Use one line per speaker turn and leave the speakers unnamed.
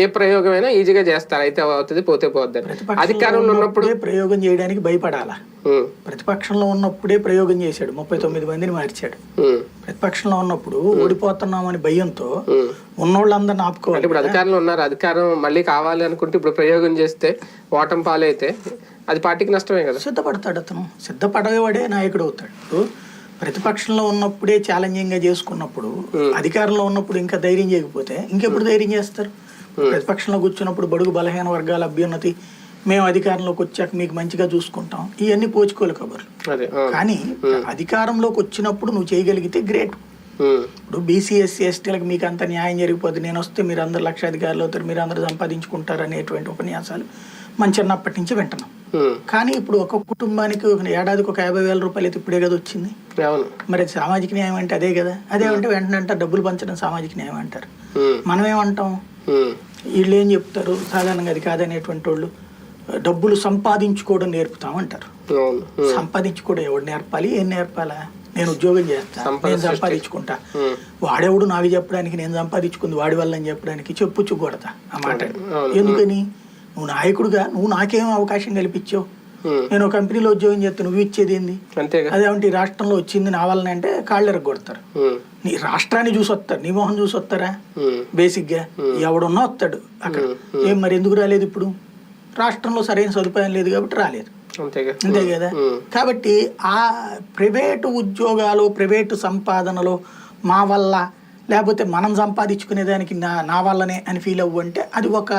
ఏ ప్రయోగమైనా ఈజీగా చేస్తారు. అయితే అవుతుంది పోతే పోద్దని. అధికారంలో ఉన్నప్పుడు
ప్రయోగం చేయడానికి భయపడాలా. ప్రతిపక్షంలో ఉన్నప్పుడే ప్రయోగం చేశాడు. ముప్పై తొమ్మిది మందిని మార్చాడు. ప్రతిపక్షంలో ఉన్నప్పుడు ఓడిపోతున్నామని భయంతో. ఉన్నోళ్ళందరిని ఆపుకోవాలి
ఇప్పుడు అధికారంలో ఉన్నారు. అధికారం మళ్ళీ కావాలి అనుకుంటే ఇప్పుడు ప్రయోగం చేస్తే ఓటం పాలైతే అది పార్టీకి నష్టమే కదా.
సిద్ధపడతాడు అతను. సిద్ధపడేవాడే నాయకుడు అవుతాడు. ప్రతిపక్షంలో ఉన్నప్పుడే ఛాలెంజింగ్గా చేసుకున్నప్పుడు అధికారంలో ఉన్నప్పుడు ఇంకా ధైర్యం చేయకపోతే ఇంకెప్పుడు ధైర్యం చేస్తారు? ప్రతిపక్షంలో కూర్చున్నప్పుడు బడుగు బలహీన వర్గాల అభ్యున్నతి మేము అధికారంలోకి వచ్చాక మీకు మంచిగా చూసుకుంటాం. ఇవన్నీ పోచుకోలు కబుర్లు. కానీ అధికారంలోకి వచ్చినప్పుడు నువ్వు చేయగలిగితే గ్రేట్
ఉమ్,
ఇప్పుడు బీసీ ఎస్సీ ఎస్టీలకు మీకు అంత న్యాయం జరిగిపోతుంది నేను వస్తే మీరు అందరు లక్షాధికారులు అవుతారు మీరు అందరూ సంపాదించుకుంటారు అనేటువంటి ఉపన్యాసాలు మన చిన్నప్పటి నుంచి వింటున్నాం. కానీ ఇప్పుడు ఒక కుటుంబానికి ఏడాదికి ఒక యాభై వేల రూపాయలు అయితే ఇప్పుడే కదా వచ్చింది.
అవును
మరి అది సామాజిక న్యాయం అంటే అదే కదా. అదే అంటే వెంటనే అంటారు డబ్బులు పంచడం సామాజిక న్యాయం అంటారు. మనం ఏమంటాం వీళ్ళు ఏం చెప్తారు? సాధారణంగా అది కాదనేటువంటి వాళ్ళు డబ్బులు సంపాదించుకోవడం నేర్పుతాం అంటారు. సంపాదించుకోవడం ఎవడు నేర్పాలి? ఏం నేర్పాలా? నేను ఉద్యోగం చేస్తా
సంపద
నేను. సంపాదించుకుంటా. వాడెవడు నాకు చెప్పడానికి? నేను సంపాదించుకుంది వాడి వల్ల అని చెప్పడానికి చెప్పుచ్చు కొడతా ఆ మాట. ఎందుకని? నువ్వు నాయకుడుగా నువ్వు నాకేం అవకాశం కల్పించావు? నేను కంపెనీలో ఉద్యోగం చేస్తే నువ్వు ఇచ్చేది ఏంది? అదేమంటే ఈ రాష్ట్రంలో వచ్చింది నా వల్లనే అంటే కాళ్ళు ఎరగొడతారు.
ఉమ్,
నీ రాష్ట్రాన్ని చూసి వస్తారు నీ మొహం చూసి వస్తారా? బేసిక్గా ఎవడున్నా వస్తాడు అక్కడ. ఏం మరి ఎందుకు రాలేదు ఇప్పుడు? రాష్ట్రంలో సరైన సదుపాయం లేదు కాబట్టి రాలేదు. అంతే కదా? కాబట్టి ఆ ప్రైవేటు ఉద్యోగాలు ప్రైవేటు సంపాదనలో మా వల్ల లేకపోతే మనం సంపాదించుకునే దానికి నా నా వల్లనే అని ఫీల్ అవ్వు అంటే అది ఒక